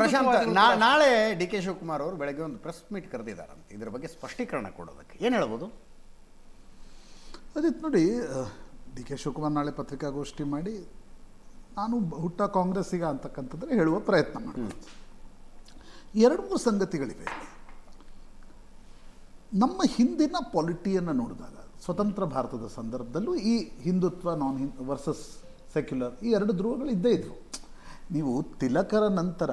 ಪ್ರಶಾಂತ್ ನಾಳೆ D K Shivakumar ಅವರು ಬೆಳಗ್ಗೆ ಒಂದು ಪ್ರೆಸ್ ಮೀಟ್ ಕರೆದಿದ್ದಾರಂತೆ. ಇದರ ಬಗ್ಗೆ ಸ್ಪಷ್ಟೀಕರಣ ಕೊಡೋದಕ್ಕೆ. ಏನು ಹೇಳ್ಬೋದು? ಅದಿತ್ತು ನೋಡಿ ಡಿ ಕೆ ಶಿವಕುಮಾರ್ ನಾಳೆ ಪತ್ರಿಕಾಗೋಷ್ಠಿ ಮಾಡಿ ನಾನು ಹುಟ್ಟ ಕಾಂಗ್ರೆಸ್ಸಿಗ ಅಂತಕ್ಕಂಥದ್ರೆ ಹೇಳುವ ಪ್ರಯತ್ನ ಮಾಡ್ತೀನಿ ಎರಡು ಮೂರು ಸಂಗತಿಗಳಿವೆ. ನಮ್ಮ ಹಿಂದಿನ ಪಾಲಿಟಿಯನ್ನು ನೋಡಿದಾಗ ಸ್ವತಂತ್ರ ಭಾರತದ ಸಂದರ್ಭದಲ್ಲೂ ಈ Hindutva non Hindu versus secular ಈ ಎರಡು ಧ್ರುವಗಳು ಇದ್ದೇ ಇದ್ವು. ನೀವು ತಿಲಕರ ನಂತರ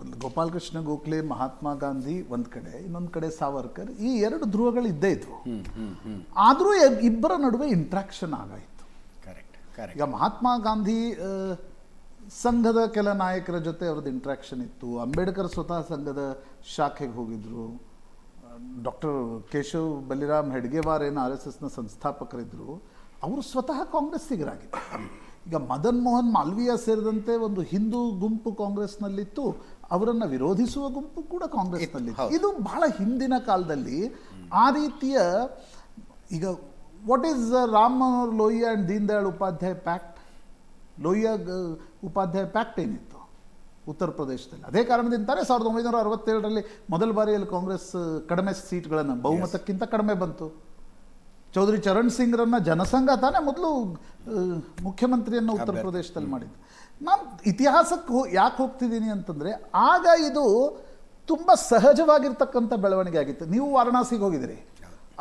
ಒಂದು ಗೋಪಾಲಕೃಷ್ಣ ಗೋಖಲೆ ಮಹಾತ್ಮ ಗಾಂಧಿ ಒಂದು ಕಡೆ ಇನ್ನೊಂದು ಕಡೆ ಸಾವರ್ಕರ್ ಈ ಎರಡು ಧ್ರುವಗಳು ಇದ್ದೇ ಇದ್ವು. ಆದರೂ ಇಬ್ಬರ ನಡುವೆ ಇಂಟ್ರಾಕ್ಷನ್ ಆಗಾಯಿತು ಕರೆಕ್ಟ್ ಕರೆಕ್ಟ್ ಈಗ ಮಹಾತ್ಮ ಗಾಂಧಿ ಸಂಘದ ಕೆಲ ನಾಯಕರ ಜೊತೆ ಅವ್ರದ್ದು ಇಂಟ್ರಾಕ್ಷನ್ ಇತ್ತು. ಅಂಬೇಡ್ಕರ್ ಸ್ವತಃ ಸಂಘದ ಶಾಖೆಗೆ ಹೋಗಿದ್ರು. ಡಾಕ್ಟರ್ ಕೇಶವ್ ಬಲಿರಾಮ್ ಹೆಡ್ಗೇವಾರ್ ಏನು ಆರ್ ಎಸ್ ಎಸ್ನ ಸಂಸ್ಥಾಪಕರಿದ್ದರು ಅವರು ಸ್ವತಃ ಕಾಂಗ್ರೆಸ್ಸಿಗರಾಗಿದ್ದರು. ಈಗ ಮದನ್ ಮೋಹನ್ ಮಾಲ್ವಿಯಾ ಸೇರಿದಂತೆ ಒಂದು ಹಿಂದೂ ಗುಂಪು ಕಾಂಗ್ರೆಸ್ನಲ್ಲಿತ್ತು. ಅವರನ್ನು ವಿರೋಧಿಸುವ ಗುಂಪು ಕೂಡ ಕಾಂಗ್ರೆಸ್ನಲ್ಲಿತ್ತು. ಇದು ಬಹಳ ಹಿಂದಿನ ಕಾಲದಲ್ಲಿ ಆ ರೀತಿಯ ಈಗ what is Ram Manohar Lohia and Deen Dayal Upadhyaya pact Lohia Upadhyaya pact ಏನಿತ್ತು? ಉತ್ತರ ಪ್ರದೇಶದಲ್ಲಿ. ಅದೇ ಕಾರಣದಿಂದಾನೆ ಸಾವಿರದ ಒಂಬೈನೂರ ಅರವತ್ತೇಳರಲ್ಲಿ ಮೊದಲ ಬಾರಿಯಲ್ಲಿ ಕಾಂಗ್ರೆಸ್ ಕಡಿಮೆ ಸೀಟ್ಗಳನ್ನು ಬಹುಮತಕ್ಕಿಂತ ಕಡಿಮೆ ಬಂತು. ಚೌಧರಿ ಚರಣ್ ಸಿಂಗ್ರನ್ನ ಜನಸಂಘ ತಾನೇ ಮೊದಲು ಮುಖ್ಯಮಂತ್ರಿಯನ್ನು ಉತ್ತರ ಪ್ರದೇಶದಲ್ಲಿ ಮಾಡಿದ್ದು. ನಾನು ಇತಿಹಾಸಕ್ಕೆ ಹೋ ಯಾಕೆ ಹೋಗ್ತಿದ್ದೀನಿ ಅಂತಂದರೆ ಆಗ ಇದು ತುಂಬ ಸಹಜವಾಗಿರ್ತಕ್ಕಂಥ ಬೆಳವಣಿಗೆ ಆಗಿತ್ತು. ನೀವು ವಾರಣಾಸಿಗೆ ಹೋಗಿದ್ದೀರಿ.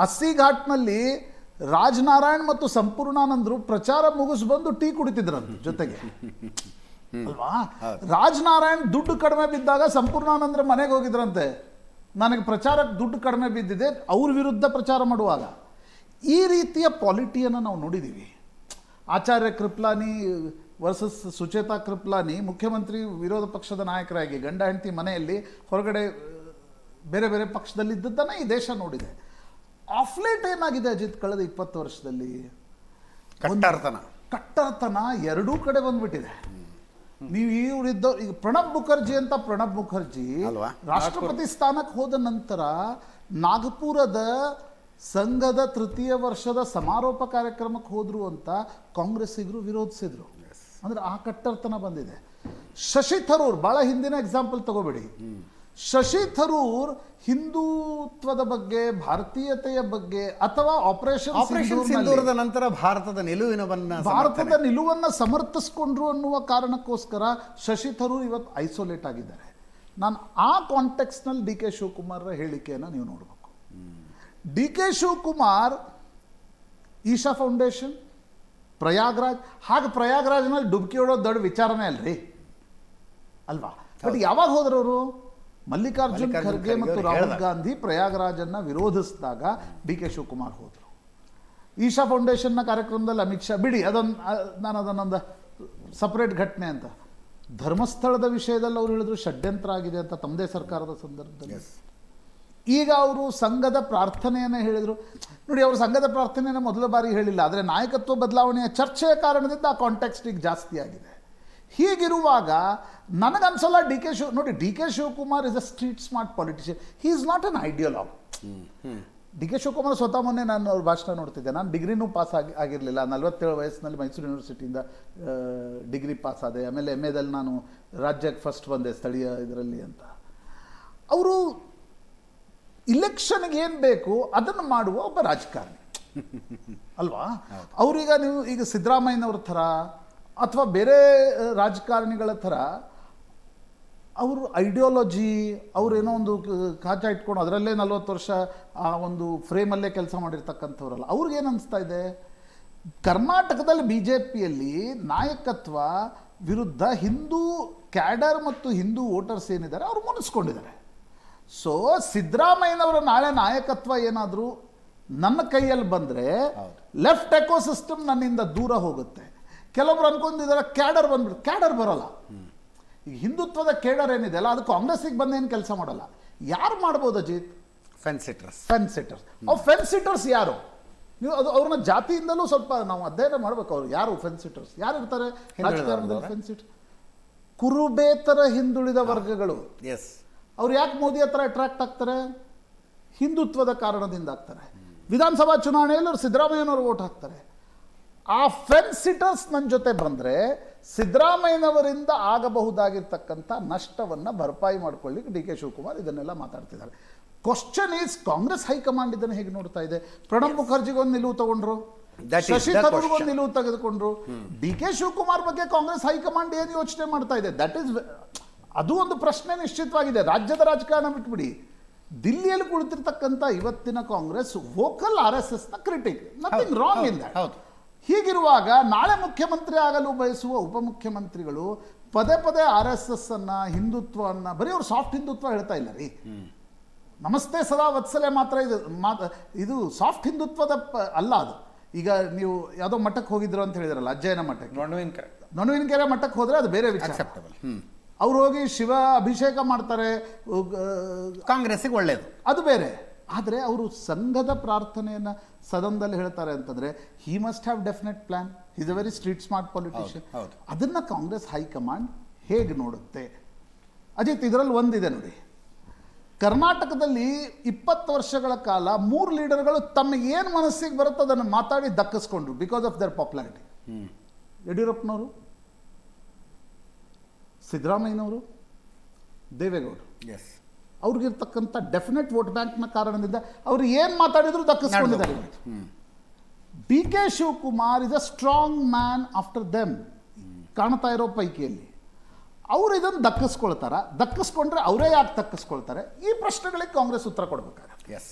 ಅಸ್ಸಿ ಘಾಟ್ನಲ್ಲಿ ರಾಜನಾರಾಯಣ್ ಮತ್ತು ಸಂಪೂರ್ಣಾನಂದರು ಪ್ರಚಾರ ಮುಗಿಸ್ ಬಂದು ಟೀ ಕುಡಿತಿದ್ರಂತೆ ಜೊತೆಗೆ. ಅಲ್ವಾ? ರಾಜನಾರಾಯಣ್ ದುಡ್ಡು ಕಡಿಮೆ ಬಿದ್ದಾಗ ಸಂಪೂರ್ಣಾನಂದ್ರ ಮನೆಗೆ ಹೋಗಿದ್ರಂತೆ. ನನಗೆ ಪ್ರಚಾರಕ್ಕೆ ದುಡ್ಡು ಕಡಿಮೆ ಬಿದ್ದಿದೆ ಅವ್ರ ವಿರುದ್ಧ ಪ್ರಚಾರ ಮಾಡುವಾಗ. ಈ ರೀತಿಯ ಪಾಲಿಟಿಯನ್ನು ನಾವು ನೋಡಿದ್ದೀವಿ. ಆಚಾರ್ಯ ಕೃಪ್ಲಾನಿ ವರ್ಸಸ್ ಸುಚೇತಾ ಕೃಪ್ಲಾನಿ ಮುಖ್ಯಮಂತ್ರಿ ವಿರೋಧ ಪಕ್ಷದ ನಾಯಕರಾಗಿ ಗಂಡ ಹೆಂಡತಿ ಮನೆಯಲ್ಲಿ ಹೊರಗಡೆ ಬೇರೆ ಬೇರೆ ಪಕ್ಷದಲ್ಲಿದ್ದದ್ದನ್ನು ಈ ದೇಶ ನೋಡಿದೆ. ಆಫ್ಲೇಟ್ ಏನಾಗಿದೆ ಅಜಿತ್ ಕಳೆದ ಇಪ್ಪತ್ತು ವರ್ಷದಲ್ಲಿ? ಕಟ್ಟರ್ತನ. ಕಟ್ಟರ್ತನ ಎರಡೂ ಕಡೆ ಬಂದ್ಬಿಟ್ಟಿದೆ. ನೀವು ಇವರಿದ್ದ ಈಗ ಪ್ರಣಬ್ ಮುಖರ್ಜಿ ಅಂತ ಪ್ರಣಬ್ ಮುಖರ್ಜಿ? ರಾಷ್ಟ್ರಪತಿ ಸ್ಥಾನಕ್ಕೆ ಹೋದ ನಂತರ ನಾಗಪುರದ ಸಂಘದ ತೃತೀಯ ವರ್ಷದ ಸಮಾರೋಪ ಕಾರ್ಯಕ್ರಮಕ್ಕೆ ಹೋದ್ರು ಅಂತ ಕಾಂಗ್ರೆಸ್ಸಿಗರು ವಿರೋಧಿಸಿದ್ರು. ಅಂದ್ರೆ ಆ ಕಟ್ಟರ್ತನ ಬಂದಿದೆ. ಶಶಿ ಥರೂರ್ ಬಹಳ ಹಿಂದಿನ ಎಕ್ಸಾಂಪಲ್ ತಗೋಬೇಡಿ. ಶಶಿ ಥರೂರ್ ಹಿಂದುತ್ವದ ಬಗ್ಗೆ ಭಾರತೀಯತೆಯ ಬಗ್ಗೆ ಅಥವಾ ಆಪರೇಷನ್ ಆಪರೇಷನ್ ಸಿಂಧೂರದ ನಂತರ ಭಾರತದ ನಿಲುವಿನವನ್ನ ಭಾರತದ ನಿಲುವನ್ನ ಸಮರ್ಥಿಸ್ಕೊಂಡ್ರು ಅನ್ನುವ ಕಾರಣಕ್ಕೋಸ್ಕರ ಶಶಿ ಥರೂರ್ ಇವತ್ತು ಐಸೋಲೇಟ್ ಆಗಿದ್ದಾರೆ. ನಾನು ಆ ಕಾಂಟೆಕ್ಸ್ನಲ್ಲಿ ಡಿ ಕೆ ಶಿವಕುಮಾರ್ ಹೇಳಿಕೆಯನ್ನು ನೀವು ನೋಡಬೇಕು. D K Shivakumar Isha foundation Prayagraj ಹಾಗೆ ಪ್ರಯಾಗ್ರಾಜ್ನಲ್ಲಿ ಡುಬ್ಕಿ ಹೊಡೋದು ದೊಡ್ಡ ವಿಚಾರನೇ ಅಲ್ರಿ. ಅಲ್ವಾ? ಬಟ್ ಯಾವಾಗ ಹೋದ್ರವರು? ಮಲ್ಲಿಕಾರ್ಜುನ್ ಮಲ್ಲಿಕಾರ್ಜುನ್ ಖರ್ಗೆ ಮತ್ತು ರಾಹುಲ್. ಗಾಂಧಿ ಪ್ರಯಾಗ್ರಾಜನ್ನ ವಿರೋಧಿಸಿದಾಗ ಡಿ ಕೆ ಶಿವಕುಮಾರ್ ಹೋದರು. ಈಶಾ ಫೌಂಡೇಶನ್ನ ಕಾರ್ಯಕ್ರಮದಲ್ಲಿ ಅಮಿತ್ ಶಾ ಬಿಡಿ ಅದೊಂದು ನಾನು ಅದನ್ನೊಂದು ಸಪರೇಟ್ ಘಟನೆ ಅಂತ. ಧರ್ಮಸ್ಥಳದ ವಿಷಯದಲ್ಲಿ ಅವ್ರು ಹೇಳಿದ್ರು ಷಡ್ಯಂತ್ರ ಆಗಿದೆ ಅಂತ ತಮ್ಮದೇ ಸರ್ಕಾರದ ಸಂದರ್ಭದಲ್ಲಿ. ಈಗ ಅವರು ಸಂಘದ ಪ್ರಾರ್ಥನೆಯನ್ನು ಹೇಳಿದರು. ನೋಡಿ ಅವರು ಸಂಘದ ಪ್ರಾರ್ಥನೆಯನ್ನು ಮೊದಲ ಬಾರಿ ಹೇಳಿಲ್ಲ ಆದರೆ ನಾಯಕತ್ವ ಬದಲಾವಣೆಯ ಚರ್ಚೆಯ ಕಾರಣದಿಂದ ಆ ಕಾಂಟೆಕ್ಸ್ಟ್ ಈಗ ಜಾಸ್ತಿ ಆಗಿದೆ. ಹೀಗಿರುವಾಗ ನನಗನ್ಸಲ್ಲ ಡಿ ಕೆ ಶಿವ ನೋಡಿ D K Shivakumar is a street smart politician he is not an ideologue D K Shivakumar ಸ್ವತಃ ಮೊನ್ನೆ ನಾನು ಅವ್ರ ಭಾಷಣ ನೋಡ್ತಿದ್ದೆ. ನಾನು ಡಿಗ್ರಿನೂ ಪಾಸ್ ಆಗಿ ಆಗಿರಲಿಲ್ಲ. ನಲವತ್ತೇಳು ವಯಸ್ಸಿನಲ್ಲಿ ಮೈಸೂರು ಯೂನಿವರ್ಸಿಟಿಯಿಂದ ಡಿಗ್ರಿ ಪಾಸ್ ಆದೆ. ಆಮೇಲೆ ಎಂ ಎದಲ್ಲಿ ನಾನು ರಾಜ್ಯಕ್ಕೆ ಫಸ್ಟ್ ಬಂದೆ ಸ್ಥಳೀಯ ಇದರಲ್ಲಿ ಅಂತ. ಅವರು ಇಲೆಕ್ಷನ್ಗೆ ಏನು ಬೇಕು, ಅದನ್ನು ಮಾಡುವ ಒಬ್ಬ ರಾಜಕಾರಣಿ. ಅಲ್ವಾ? ಅವರೀಗ ನೀವು ಈಗ ಸಿದ್ದರಾಮಯ್ಯನವ್ರ ಥರ ಅಥವಾ ಬೇರೆ ರಾಜಕಾರಣಿಗಳ ಥರ ಅವರು ಐಡಿಯಾಲಜಿ ಅವರೇನೋ ಒಂದು ಕಾಚ ಇಟ್ಕೊಂಡು ಅದರಲ್ಲೇ ನಲ್ವತ್ತು ವರ್ಷ ಆ ಒಂದು ಫ್ರೇಮಲ್ಲೇ ಕೆಲಸ ಮಾಡಿರ್ತಕ್ಕಂಥವ್ರಲ್ಲ ಅವ್ರಿಗೇನು ಅನಿಸ್ತಾ ಇದೆ? ಕರ್ನಾಟಕದಲ್ಲಿ ಬಿ ಜೆ ಪಿಯಲ್ಲಿ ನಾಯಕತ್ವ ವಿರುದ್ಧ ಹಿಂದೂ ಕ್ಯಾಡರ್ ಮತ್ತು ಹಿಂದೂ ವೋಟರ್ಸ್ ಏನಿದ್ದಾರೆ, ಅವರು ಮುನಿಸ್ಕೊಂಡಿದ್ದಾರೆ. ಸೊ ಸಿದ್ದರಾಮಯ್ಯನವರ ನಾಳೆ ನಾಯಕತ್ವ ಏನಾದರೂ ನನ್ನ ಕೈಯಲ್ಲಿ ಬಂದರೆ ಲೆಫ್ಟ್ ಎಕೋಸಿಸ್ಟಮ್ ನನ್ನಿಂದ ದೂರ ಹೋಗುತ್ತೆ. ಕೆಲವರು ಅನ್ಕೊಂಡಿದ್ದಾರೆ ಕ್ಯಾಡರ್ ಬಂದ್ಬಿಟ್ಟು ಕ್ಯಾಡರ್ ಬರೋಲ್ಲ. ಈಗ ಹಿಂದುತ್ವದ ಕೇಡರ್ ಏನಿದೆ ಅಲ್ಲ ಅದು ಕಾಂಗ್ರೆಸ್ಸಿಗೆ ಬಂದೇನು ಕೆಲಸ ಮಾಡಲ್ಲ. ಯಾರು ಮಾಡ್ಬೋದು ಅಜಿತ್? ಫೆನ್ಸಿಟರ್ಸ್ ಫೆನ್ಸಿಟರ್ಸ್ ಫೆನ್ ಸಿಟರ್ಸ್ ಅವು ಫೆನ್ ಸಿಟರ್ಸ್ ಯಾರು? ನೀವು ಅದು ಅವ್ರನ್ನ ಜಾತಿಯಿಂದಲೂ ಸ್ವಲ್ಪ ನಾವು ಅಧ್ಯಯನ ಮಾಡ್ಬೇಕು ಅವ್ರು. ಯಾರು ಫೆನ್ ಸಿಟರ್ಸ್ ಯಾರು ಇರ್ತಾರೆ? ರಾಜಕಾರಣದಲ್ಲಿ ವರ್ಗದವ್ರಾ? ಕುರುಬೇತರ ಹಿಂದುಳಿದ ವರ್ಗಗಳು. ಎಸ್ ಅವ್ರು ಯಾಕೆ ಮೋದಿ ಹತ್ರ ಅಟ್ರಾಕ್ಟ್ ಆಗ್ತಾರೆ? ಹಿಂದುತ್ವದ ಕಾರಣದಿಂದ ಆಗ್ತಾರೆ. ವಿಧಾನಸಭಾ ಚುನಾವಣೆಯಲ್ಲಿ ಅವ್ರು ಸಿದ್ದರಾಮಯ್ಯನವರು ಓಟ್ ಹಾಕ್ತಾರೆ. ಆ ಫೆನ್ ಸಿಟರ್ಸ್ ನನ್ನ ಜೊತೆ ಬಂದರೆ ಸಿದ್ದರಾಮಯ್ಯನವರಿಂದ ಆಗಬಹುದಾಗಿರ್ತಕ್ಕಂಥ ನಷ್ಟವನ್ನು ಭರ್ಪಾಯಿ ಮಾಡ್ಕೊಳ್ಳಿಕ್ಕೆ ಡಿ ಕೆ ಶಿವಕುಮಾರ್ ಇದನ್ನೆಲ್ಲ ಮಾತಾಡ್ತಿದ್ದಾರೆ. ಕ್ವಶನ್ ಈಸ್ ಕಾಂಗ್ರೆಸ್ ಹೈಕಮಾಂಡ್ ಇದನ್ನು ಹೇಗೆ ನೋಡ್ತಾ ಇದೆ? ಪ್ರಣಬ್ ಮುಖರ್ಜಿಗೆ ಒಂದು ನಿಲುವು ತಗೊಂಡ್ರು. ಶಶಿ ತರೂರ್ ಒಂದು. ನಿಲುವು ತೆಗೆದುಕೊಂಡ್ರು. ಡಿ ಕೆ ಶಿವಕುಮಾರ್ ಬಗ್ಗೆ ಕಾಂಗ್ರೆಸ್ ಹೈಕಮಾಂಡ್ ಏನು ಯೋಚನೆ ಮಾಡ್ತಾ ಇದೆ? ದಟ್ ಈಸ್ ಅದು ಒಂದು ಪ್ರಶ್ನೆ ನಿಶ್ಚಿತವಾಗಿದೆ. ರಾಜ್ಯದ ರಾಜಕಾರಣ ಬಿಟ್ಬಿಡಿ. ದಿಲ್ಲಿಯಲ್ಲಿ ಕುಳಿತಿರ್ತಕ್ಕಂಥ ಇವತ್ತಿನ ಕಾಂಗ್ರೆಸ್ ವೋಕಲ್ ಆರ್ ಎಸ್ ಎಸ್ನ ನ critic nothing wrong in that ಹೌದು. ಹೀಗಿರುವಾಗ ನಾಳೆ ಮುಖ್ಯಮಂತ್ರಿ ಆಗಲು ಬಯಸುವ ಉಪಮುಖ್ಯಮಂತ್ರಿಗಳು ಪದೇ ಪದೇ ಆರ್ ಎಸ್ ಎಸ್ ಅನ್ನ ಹಿಂದುತ್ವವನ್ನ ಬರೀ ಅವ್ರು ಸಾಫ್ಟ್ ಹಿಂದುತ್ವ ಹೇಳ್ತಾ ಇಲ್ಲ ರೀ. ನಮಸ್ತೆ ಸದಾ ವತ್ಸಲೆ ಮಾತ್ರ ಇದು ಮಾತ ಇದು ಸಾಫ್ಟ್ ಹಿಂದುತ್ವದ ಪ- ಅಲ್ಲ ಅದು. ಈಗ ನೀವು ಯಾವುದೋ ಮಠಕ್ಕೆ ಹೋಗಿದ್ರು ಅಂತ ಹೇಳಿದ್ರಲ್ಲ ಅಜ್ಜಯನ ಮಠಕ್ಕೆ. ಕೆರೆ ಕರೆಕ್ಟ್ ನಡುವಿನಕೆರೆ ಮಠಕ್ಕೆ ಹೋದ್ರೆ ಅದು ಬೇರೆ ವಿಚಾರ. ಅವ್ರು ಹೋಗಿ ಶಿವ ಅಭಿಷೇಕ ಮಾಡ್ತಾರೆ ಕಾಂಗ್ರೆಸ್ಸಿಗೆ ಒಳ್ಳೇದು. ಅದು ಬೇರೆ. ಆದರೆ ಅವರು ಸಂಘದ ಪ್ರಾರ್ಥನೆಯನ್ನ ಸದನದಲ್ಲಿ ಹೇಳ್ತಾರೆ ಅಂತಂದರೆ he must have definite plan is a very street smart politician. ಅದನ್ನ ಕಾಂಗ್ರೆಸ್ ಹೈಕಮಾಂಡ್ ಹೇಗೆ ನೋಡುತ್ತೆ? ಅಜಿತ್ ಇದರಲ್ಲಿ ಒಂದಿದೆ ನೋಡಿ. ಕರ್ನಾಟಕದಲ್ಲಿ ಇಪ್ಪತ್ತು ವರ್ಷಗಳ ಕಾಲ ಮೂರು ಲೀಡರ್ಗಳು ತಮಗೇನು ಏನು ಮನಸ್ಸಿಗೆ ಬರುತ್ತೋ ಅದನ್ನು ಮಾತಾಡಿ ದಕ್ಕಿಸ್ಕೊಂಡ್ರು ಬಿಕಾಸ್ ಆಫ್ ದರ್ ಪಾಪ್ಯುಲಾರಿಟಿ ಯಡಿಯೂರಪ್ಪನವರು? ಸಿದ್ದರಾಮಯ್ಯನವರು ದೇವೇಗೌಡರು ಎಸ್ ಅವ್ರಿಗಿರ್ತಕ್ಕಂಥ ಡೆಫಿನೆಟ್ ವೋಟ್ ಬ್ಯಾಂಕ್ನ ಕಾರಣದಿಂದ ಅವರು ಏನು ಮಾತಾಡಿದ್ರು ದಕ್ಕಿಸ್ಕೊಂಡಿದ್ದಾರೆ. D K Shivakumar is a strong man after them ಕಾಣ್ತಾ ಇರೋ ಪೈಕಿಯಲ್ಲಿ. ಅವರು ಇದನ್ನು ದಕ್ಕಿಸ್ಕೊಳ್ತಾರ. ದಕ್ಕಿಸ್ಕೊಂಡ್ರೆ ಅವರೇ ಯಾಕೆ ದಕ್ಕಿಸ್ಕೊಳ್ತಾರೆ? ಈ ಪ್ರಶ್ನೆಗಳಿಗೆ ಕಾಂಗ್ರೆಸ್ ಉತ್ತರ ಕೊಡಬೇಕಾಗತ್ತೆ. ಎಸ್